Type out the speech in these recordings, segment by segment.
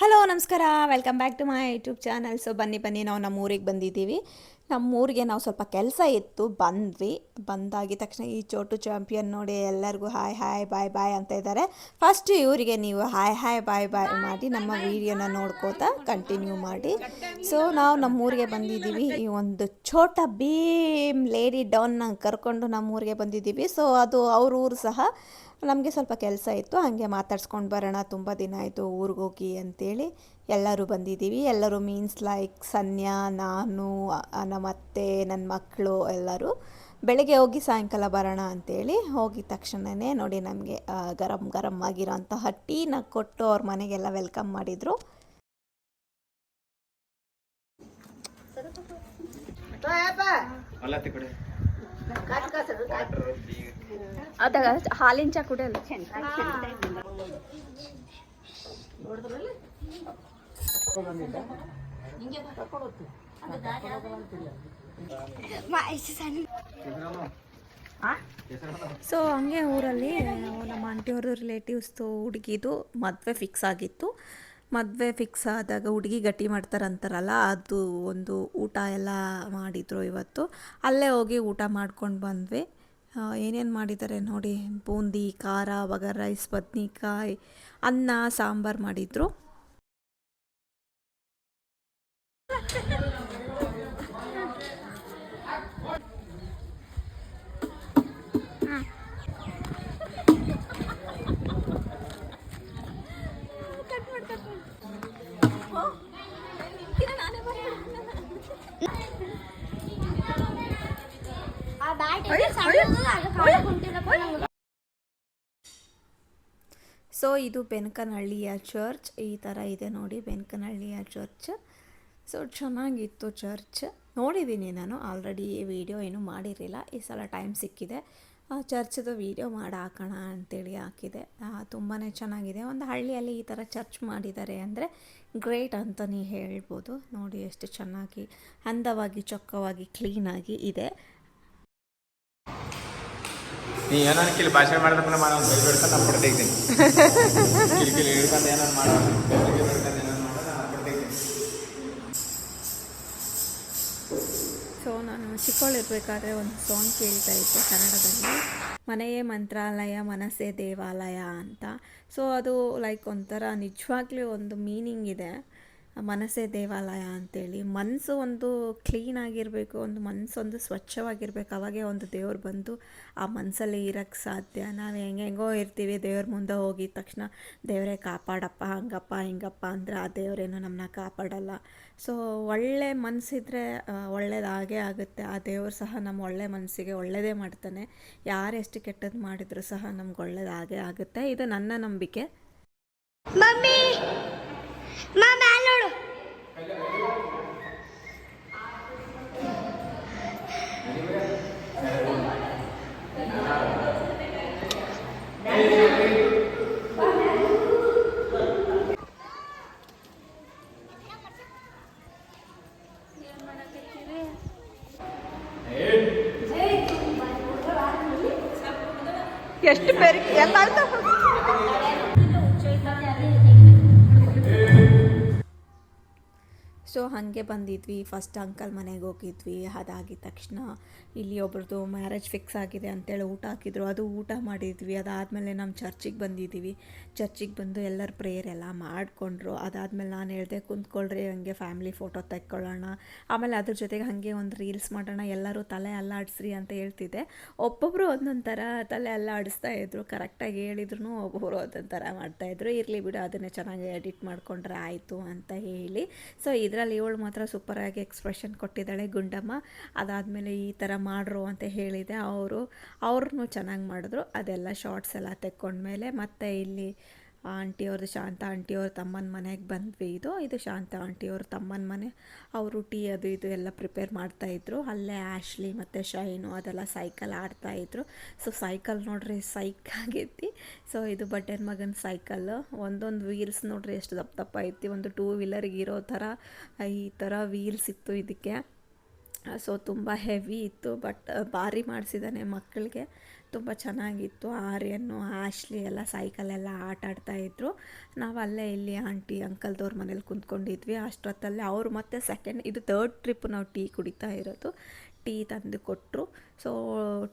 Hello, ನಮಸ್ಕಾರ. Welcome back to my YouTube channel so ಬನ್ನಿ ಬನ್ನಿ. ನಾವು ನಮ್ಮ ಊರಿಗೆ ಬಂದಿದ್ದೀವಿ. ನಮ್ಮ ಊರಿಗೆ ನಾವು ಸ್ವಲ್ಪ ಕೆಲಸ ಇತ್ತು. ಬಂದ್ವಿ. ಬಂದಾಗಿದ ತಕ್ಷಣ ಈ ಚೋಟು ಚಾಂಪಿಯನ್ ನೋಡಿ ಎಲ್ಲರಿಗೂ ಹಾಯ್ ಹಾಯ್ ಬಾಯ್ ಬಾಯ್ ಅಂತ ಇದ್ದಾರೆ. ಫಸ್ಟ್ ಇವರಿಗೆ ನೀವು ಹಾಯ್ ಹಾಯ್ ಬಾಯ್ ಬಾಯ್ ಮಾಡಿ ನಮ್ಮ ವಿಡಿಯೋನ ನೋಡ್ಕೋತಾ ಕಂಟಿನ್ಯೂ ಮಾಡಿ. ಸೊ ನಾವು ನಮ್ಮ ಊರಿಗೆ ಬಂದಿದ್ದೀವಿ. ಈ ಒಂದು ಛೋಟ ಭೀಮ್ ಲೇಡಿ ಡೌನ್ನ ಕರ್ಕೊಂಡು ನಮ್ಮ ಊರಿಗೆ ಬಂದಿದ್ದೀವಿ. ಸೊ ಅದು ಅವ್ರ ಊರು ಸಹ. ನಮಗೆ ಸ್ವಲ್ಪ ಕೆಲಸ ಇತ್ತು ಹಾಗೆ ಮಾತಾಡ್ಸ್ಕೊಂಡು ಬರೋಣ ತುಂಬ ದಿನ ಆಯಿತು ಊರಿಗೆ ಹೋಗಿ ಅಂತೇಳಿ ಎಲ್ಲರೂ ಬಂದಿದ್ದೀವಿ. ಎಲ್ಲರೂ ಮೀನ್ಸ್ ಲೈಕ್ ಸನ್ಯಾ ನಾನು ನಮ್ಮ ಅತ್ತೆ ನನ್ನ ಮಕ್ಕಳು ಎಲ್ಲರೂ ಬೆಳಗ್ಗೆ ಹೋಗಿ ಸಾಯಂಕಾಲ ಬರೋಣ ಅಂತೇಳಿ ಹೋಗಿದ ತಕ್ಷಣವೇ ನೋಡಿ ನಮಗೆ ಗರಂ ಗರಂ ಆಗಿರೋಂತಹ ಟೀನ ಕೊಟ್ಟು ಅವ್ರ ಮನೆಗೆಲ್ಲ ವೆಲ್ಕಮ್ ಮಾಡಿದರು. ಅಲ್ಲ ಕಡೆ. ಅದಾಗ ಹಾಲಿನ ಚಾ ಕುಡಿಯಲ್ಲ? ಸೊ ಹಂಗೆ ಊರಲ್ಲಿ ನಮ್ಮ ಆಂಟಿಯವರು ರಿಲೇಟಿವ್ಸ್ದು ಹುಡುಗಿದು ಮದುವೆ ಫಿಕ್ಸ್ ಆಗಿತ್ತು. ಮದುವೆ ಫಿಕ್ಸ್ ಆದಾಗ ಹುಡುಗಿ ಗಟ್ಟಿ ಮಾಡ್ತಾರಂತಾರಲ್ಲ, ಅದು ಒಂದು ಊಟ ಎಲ್ಲ ಮಾಡಿದರು ಇವತ್ತು. ಅಲ್ಲೇ ಹೋಗಿ ಊಟ ಮಾಡ್ಕೊಂಡು ಬಂದ್ವಿ. ಏನೇನು ಮಾಡಿದ್ದಾರೆ ನೋಡಿ ಬೂಂದಿ ಖಾರ ಬಗರ್ ರೈಸ್ ಬದ್ನಿಕಾಯಿ ಅನ್ನ ಸಾಂಬಾರು ಮಾಡಿದರು. ಸೊ ಇದು ಬೆನಕನಹಳ್ಳಿಯ ಚರ್ಚ್ ಈ ಥರ ಇದೆ ನೋಡಿ ಬೆನಕನಹಳ್ಳಿಯ ಚರ್ಚ್ ಸೊ ಚೆನ್ನಾಗಿತ್ತು ಚರ್ಚ್ ನೋಡಿದ್ದೀನಿ ನಾನು. ಆಲ್ರೆಡಿ ವಿಡಿಯೋ ಏನೂ ಮಾಡಿರಲಿಲ್ಲ. ಈ ಸಲ ಟೈಮ್ ಸಿಕ್ಕಿದೆ. ಚರ್ಚ್ದು ವಿಡಿಯೋ ಮಾಡಿ ಹಾಕೋಣ ಅಂತೇಳಿ ಹಾಕಿದೆ. ತುಂಬಾ ಚೆನ್ನಾಗಿದೆ. ಒಂದು ಹಳ್ಳಿಯಲ್ಲಿ ಈ ಥರ ಚರ್ಚ್ ಮಾಡಿದ್ದಾರೆ ಅಂದರೆ ಗ್ರೇಟ್ ಅಂತಲೇ ಹೇಳ್ಬೋದು. ನೋಡಿ, ಎಷ್ಟು ಚೆನ್ನಾಗಿ, ಅಂದವಾಗಿ, ಚೊಕ್ಕವಾಗಿ ಕ್ಲೀನಾಗಿ ಇದೆ. ನೀ ಏನೋ ಕಿಲ್ ಭಾಷೆ ಮಾಡಿದ್ರೆ ಮಾಡೋ ಬೈ ಬಿಡ್ತಾ ನಾನು ಕೊಡ್ತಾ ಇದ್ದೀನಿ. ಕಿಲ್ ಕಿಲ್ ಹಿಡ್ಕೊಂಡು ಏನೋ ಮಾಡೋ ಸೊ ನಾನು ಚಿಕ್ಕವಳಿರ್ಬೇಕಾದ್ರೆ ಒಂದು ಸಾಂಗ್ ಕೇಳ್ತಾ ಇದ್ದೆ ಕನ್ನಡದಲ್ಲಿ. ಮನೆಯೇ ಮಂತ್ರಾಲಯ, ಮನಸ್ಸೇ ದೇವಾಲಯ ಅಂತ. ಸೊ ಅದು ಲೈಕ್ ಒಂಥರ ನಿಜವಾಗ್ಲೂ ಒಂದು ಮೀನಿಂಗ್ ಇದೆ. ಮನಸ್ಸೇ ದೇವಾಲಯ ಅಂತೇಳಿ ಮನಸ್ಸು ಒಂದು ಕ್ಲೀನ್ ಆಗಿರಬೇಕು, ಒಂದು ಮನಸ್ಸೊಂದು ಸ್ವಚ್ಛವಾಗಿರ್ಬೇಕು, ಅವಾಗೇ ಒಂದು ದೇವ್ರು ಬಂದು ಆ ಮನಸ್ಸಲ್ಲಿ ಇರೋಕ್ಕೆ ಸಾಧ್ಯ. ನಾವು ಹೆಂಗೆ ಹೆಂಗೋ ಇರ್ತೀವಿ, ದೇವ್ರ ಮುಂದೆ ಹೋಗಿದ ತಕ್ಷಣ ದೇವರೇ ಕಾಪಾಡಪ್ಪ, ಹಂಗಪ್ಪ, ಹಿಂಗಪ್ಪ ಅಂದರೆ ಆ ದೇವರೇನು ನಮ್ಮನ್ನ ಕಾಪಾಡಲ್ಲ. ಸೊ ಒಳ್ಳೆ ಮನಸ್ಸಿದ್ರೆ ಒಳ್ಳೇದಾಗೇ ಆಗುತ್ತೆ. ಆ ದೇವರು ಸಹ ನಮ್ಮ ಒಳ್ಳೆ ಮನಸ್ಸಿಗೆ ಒಳ್ಳೆಯದೇ ಮಾಡ್ತಾನೆ. ಎಷ್ಟು ಕೆಟ್ಟದ್ದು ಮಾಡಿದರೂ ಸಹ ನಮ್ಗೆ ಒಳ್ಳೇದಾಗೇ ಆಗುತ್ತೆ. ಇದು ನನ್ನ ನಂಬಿಕೆ. ಮಮ್ಮಿ! ಎಷ್ಟು ಸೊ ಹಾಗೆ ಬಂದಿದ್ವಿ. ಫಸ್ಟ್ ಅಂಕಲ್ ಮನೆಗೆ ಹೋಗಿದ್ವಿ. ಅದಾಗಿದ ತಕ್ಷಣ ಇಲ್ಲಿ ಒಬ್ರದ್ದು ಮ್ಯಾರೇಜ್ ಫಿಕ್ಸ್ ಆಗಿದೆ ಅಂತೇಳಿ ಊಟ ಹಾಕಿದ್ರು. ಅದು ಊಟ ಮಾಡಿದ್ವಿ. ಅದಾದಮೇಲೆ ನಮ್ಮ ಚರ್ಚಿಗೆ ಬಂದಿದ್ದೀವಿ ಚರ್ಚಿಗೆ ಬಂದು ಎಲ್ಲರ ಪ್ರೇಯರ್ ಎಲ್ಲ ಮಾಡಿಕೊಂಡ್ರು. ಅದಾದಮೇಲೆ ನಾನು ಹೇಳಿದೆ, ಕುಂತ್ಕೊಳ್ರಿ, ಹಂಗೆ ಫ್ಯಾಮಿಲಿ ಫೋಟೋ ತೆಕ್ಕೊಳ್ಳೋಣ. ಆಮೇಲೆ ಅದ್ರ ಜೊತೆಗೆ ಹಾಗೆ ಒಂದು ರೀಲ್ಸ್ ಮಾಡೋಣ, ಎಲ್ಲರೂ ತಲೆ ಅಲ್ಲಾಡಿಸ್ರಿ ಅಂತ ಹೇಳ್ತಿದ್ದೆ. ಒಬ್ಬೊಬ್ಬರು ಒಂದೊಂದು ತಲೆ ಅಲ್ಲಾಡಿಸ್ತಾ ಇದ್ರು. ಕರೆಕ್ಟಾಗಿ ಹೇಳಿದ್ರು ಒಬ್ಬೊಬ್ಬರು ಒಂದೊಂದು ಥರ ಮಾಡ್ತಾಯಿದ್ರು ಇರಲಿ ಬಿಡು, ಅದನ್ನೇ ಚೆನ್ನಾಗಿ ಎಡಿಟ್ ಮಾಡಿಕೊಂಡ್ರೆ ಆಯಿತು ಅಂತ ಹೇಳಿ. ಸೊ ಇದರಲ್ಲಿ ಇವಳು ಮಾತ್ರ ಸೂಪರಾಗಿ ಎಕ್ಸ್ಪ್ರೆಷನ್ ಕೊಟ್ಟಿದ್ದಾಳೆ ಗುಂಡಮ್ಮ. ಅದಾದಮೇಲೆ ಈ ಥರ ಮಾಡ್ರು ಅಂತ ಹೇಳಿದೆ. ಅವರು ಅವ್ರನ್ನೂ ಚೆನ್ನಾಗಿ ಮಾಡಿದ್ರು. ಅದೆಲ್ಲ ಶಾರ್ಟ್ಸ್ ಎಲ್ಲ ತೆಕ್ಕೊಂಡ್ಮೇಲೆ ಮತ್ತೆ ಇಲ್ಲಿ ಆಂಟಿಯವ್ರದ್ದು ಶಾಂತ ಆಂಟಿಯವ್ರ ತಮ್ಮನ ಮನೆಗೆ ಬಂದ್ವಿ. ಇದು ಇದು ಶಾಂತ ಆಂಟಿಯವ್ರ ತಮ್ಮನ ಮನೆ. ಅವರು ಟೀ ಅದು ಇದು ಎಲ್ಲ ಪ್ರಿಪೇರ್ ಮಾಡ್ತಾಯಿದ್ರು ಅಲ್ಲೇ ಆ್ಯಶ್ಲಿ ಮತ್ತು ಶೈನು ಅದೆಲ್ಲ ಸೈಕಲ್ ಆಡ್ತಾಯಿದ್ರು ಸೊ, ಸೈಕಲ್ ನೋಡ್ರಿ, ಸೈಕ್ ಆಗೈತಿ ಸೊ, ಇದು ಬಟ್ಟೆನ ಮಗನ ಸೈಕಲ್. ಒಂದೊಂದು ವೀಲ್ಸ್ ನೋಡ್ರಿ ಎಷ್ಟು ದಪ್ಪ ದಪ್ಪ ಐತಿ. ಒಂದು ಟೂ ವೀಲರ್ಗೆ ಇರೋ ಥರ, ಈ ಥರ ವೀಲ್ಸ್ ಇತ್ತು ಇದಕ್ಕೆ. ಸೊ, ತುಂಬ ಹೆವಿ ಇತ್ತು, ಬಟ್ ಭಾರಿ ಮಾಡಿಸಿದ್ದಾನೆ ಮಕ್ಕಳಿಗೆ ತುಂಬ ಚೆನ್ನಾಗಿತ್ತು. ಆರ್ಯನ್ನು ಆಶ್ಲಿ ಎಲ್ಲ ಸೈಕಲೆಲ್ಲ ಆಟ ಆಡ್ತಾಯಿದ್ರು ನಾವು ಅಲ್ಲೇ ಇಲ್ಲಿ ಆಂಟಿ ಅಂಕಲ್ದವ್ರ ಮನೇಲಿ ಕುಂತ್ಕೊಂಡಿದ್ವಿ. ಅಷ್ಟೊತ್ತಲ್ಲೇ ಅವರು ಮತ್ತೆ ಸೆಕೆಂಡ್ ಇದು ತರ್ಡ್ ಟ್ರಿಪ್ ನಾವು ಟೀ ಕುಡಿತಾ ಇರೋದು. ಟೀ ತಂದು ಕೊಟ್ಟರು ಸೊ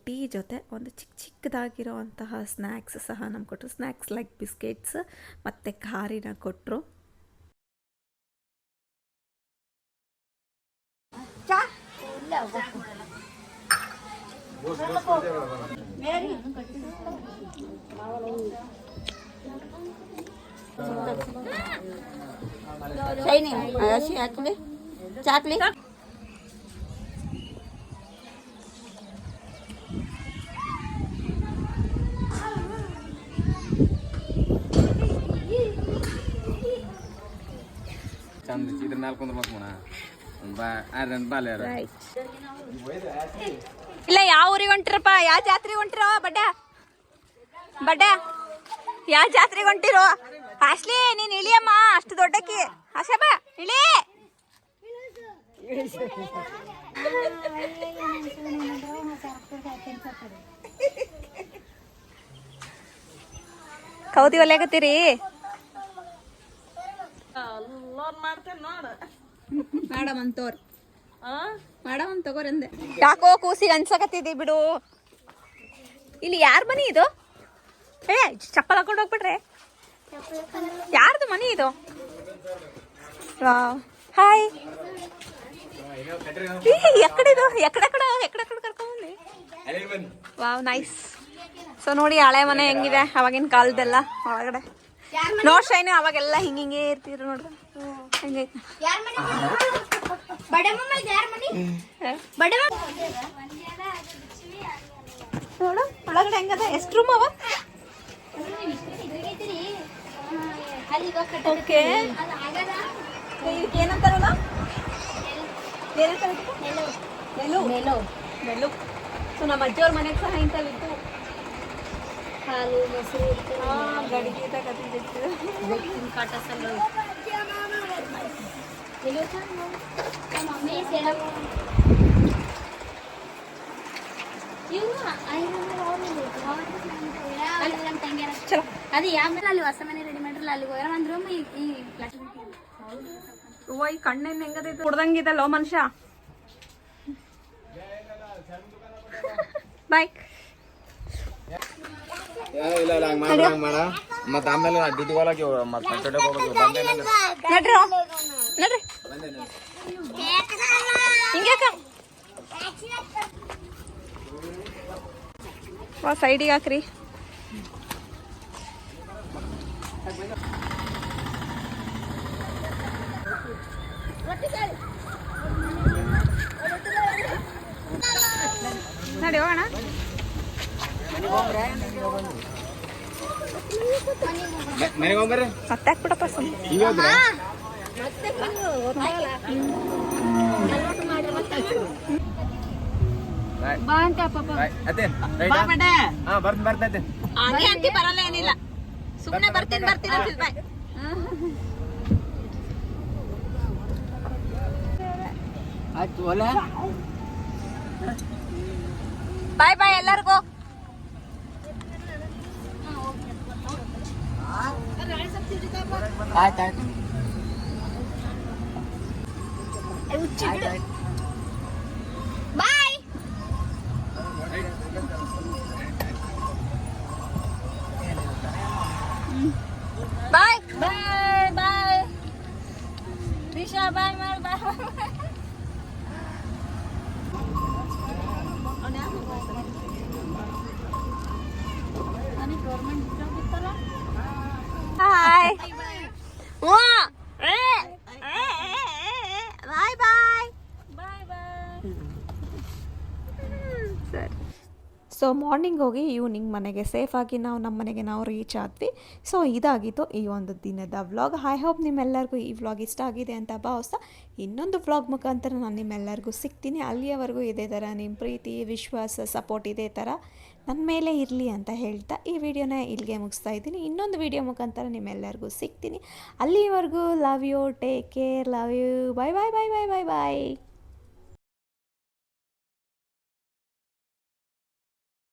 ಟೀ ಜೊತೆ ಒಂದು ಚಿಕ್ಕ ಚಿಕ್ಕದಾಗಿರೋವಂತಹ ಸ್ನ್ಯಾಕ್ಸ್ ಸಹ ನಮ್ಗೆ ಕೊಟ್ಟರು ಸ್ನ್ಯಾಕ್ಸ್ ಲೈಕ್ ಬಿಸ್ಕೆಟ್ಸ್ ಮತ್ತು ಖಾರಿನ ಕೊಟ್ಟರು Shining. Ada si Atli. Chatli. ಚಂದ ಇದ್ರ ನಾಲ್ಕು ಕುಂದ್ರ ಮಣ ಬಾ ಆರ್ ಬಾಲ್ಯ ಊರಿಗೆ ಹೊಂಟಿರಪ್ಪ. ಯಾವ ಜಾತ್ರೆಗೆ ಹೊಂಟಿರೋ ಬಡ್ಡ? ಬಡ್ಡ ಯಾವ ಜಾತ್ರೆಗೆ ಹೊಂಟಿರೋ? ಅಸ್ಲಿ ನೀನ್ ಇಳಿಯಮ್ಮ ಅಷ್ಟು ದೊಡ್ಡಕ್ಕಿ. ಹಸಬ ಬಾ ಇಳಿ. ಕೌದಿ ನೋಡ. ಮೇಡಮ್ ಅಂತೋರ್ ಅಂತ ತಗೋರಂದೆ ಯಾಕೋ ಕೂಸಿಗೆ ಅನ್ಸಕತ್ತಿದಿ ಬಿಡು. ಇಲ್ಲಿ ಯಾರ ಮನಿ ಇದು? ಏ ಚಪ್ಪಲ್ ಹಾಕೊಂಡು ಹೋಗ್ಬಿಟ್ರೆ. ಯಾರ್ದು ಮನಿ ಇದು? ಹಾಯ್ ಎಕಡಿದು ಎಕ್ಕಡೆ ಎಕಡೆಕಡೆ ಕರ್ಕೊಂಡ್ಬಂದಿ ವಾವ್ ನೈಸ್ ಸೊ ನೋಡಿ ಹಳೆ ಮನೆ ಹೆಂಗಿದೆ ಅವಾಗಿನ ಕಾಲದೆಲ್ಲ ಒಳಗಡೆ. ನೋಡ್ ಶೈನು ಅವಾಗೆಲ್ಲ ಹಿಂಗೆ ಹಿಂಗೆ ಇರ್ತಿದ್ರು ನೋಡ್ರಿ. ಹಂಗೈತೆ. ಯಾರ್ ಮನೆ ಬಡ ಮಮ್ಮ ಇದು ಯಾರ್ ಮನೆ ಬಡ ನೋಡು ಒಳಗಡೆ ಹೆಂಗದ? ಎಷ್ಟು ರೂಮ್ ಅವ? ಓಕೆ ಏನಂತಾರಲ್ಲ ಏನಂತಾರೆ? ನೆಲು. ನೆಲು. ಸೊ ನಮ್ಮ ಅಜ್ಜಿಯವ್ರ ಮನೆಗೆ ಸಹ ಇಂಥವಿತ್ತು ಹಾಲು ಮೊಸರು ಹಾ ಗಡಿಗೆ ತಗದಿತ್ತು ಕಾಟ ಇವು ಐನೂರು ಅಲ್ಲಿ ನಮ್ಮ ತಂಗಿಯರ ಚಲೋ ಅದು ಯಾವ ಅಲ್ಲಿ ಹೊಸ ಮನೆ ರೆಡಿ ಮಾಡಿರಲ್ಲ ಈ ಪ್ಲಾಸ್ಟಿಕ್ ಈ ಕಣ್ಣೇನು ಹೆಂಗದೈತೆ ಕುಡ್ದಂಗಿದಲ್ಲ ಮನುಷ್ಯ ಬಾಯ್ ಇಲ್ಲ ಇಲ್ಲ ಹಂಗ ಮಾಡ ಹಂಗ ಮಾಡ ಮತ್ತ ಆಮೇಲೆ ಡ್ಯೂಟಿ ಹೋಗಕ್ಕೆ ಮತ್ತೆ ಹೋಗ್ಬೇಕು ನಡ್ರಿ. ಹಿಂಗ್ಯಾಕ ವಾ ಸೈಡಿಗೆ ಹಾಕ್ರಿ. ನಡಿ ಹೋಗೋಣ. ಮತ್ತೆ ಹಾಕ್ಬಿಡಪ್ಪ ಸುಮ್ಮನೆ ಬಾ ಅಂತ ಪಾಪ. ಹಾ ಬರ್ತ ಬರ್ತೈತೆ ಹಂಗೆ ಅಂತಿ ಬರಲ್ಲ ಏನಿಲ್ಲ. ಸುಮ್ಮನೆ ಬರ್ತೀನಿ ಬರ್ತೀನಿ ಅಂತ ಬಾಯ್ ಬಾಯ್ ಬಾಯ್ ಎಲ್ಲರಿಗೂ. ಬಾಯ್ ಬಾಯ್ ಬಾಯ್ ಬಾಯ್ ರಿಷಾ ಬಾಯ್ ಮಾಡಿ bye hi bye bye bye ಬಾಯ್ ಸರಿ. ಸೊ ಮಾರ್ನಿಂಗ್ ಹೋಗಿ ಈವ್ನಿಂಗ್ ಮನೆಗೆ ಸೇಫಾಗಿ ನಾವು ನಮ್ಮ ಮನೆಗೆ ನಾವು ರೀಚ್ ಆದ್ವಿ. ಸೊ ಇದಾಗಿತ್ತು ಈ ಒಂದು ದಿನದ ವ್ಲಾಗ್ ಐ ಹೋಪ್ ನಿಮ್ಮೆಲ್ಲರಿಗೂ ಈ ವ್ಲಾಗ್ ಇಷ್ಟ ಆಗಿದೆ ಅಂತ ಭಾವಸ ಇನ್ನೊಂದು ವ್ಲಾಗ್ ಮುಖಾಂತರ ನಾನು ನಿಮ್ಮೆಲ್ಲರಿಗೂ ಸಿಗ್ತೀನಿ. ಅಲ್ಲಿಯವರೆಗೂ ಇದೇ ಥರ ನಿಮ್ಮ ಪ್ರೀತಿ, ವಿಶ್ವಾಸ ಸಪೋರ್ಟ್ ಇದೇ ಥರ ನನ್ನ ಮೇಲೆ ಇರಲಿ ಅಂತ ಹೇಳ್ತಾ ಈ ವಿಡಿಯೋನ ಇಲ್ಲಿಗೆ ಮುಗಿಸ್ತಾ ಇದ್ದೀನಿ. ಇನ್ನೊಂದು ವಿಡಿಯೋ ಮುಖಾಂತರ ನಿಮ್ಮೆಲ್ಲರಿಗೂ ಸಿಗ್ತೀನಿ. ಅಲ್ಲಿಯವರೆಗೂ love you take care love you bye bye bye bye bye bye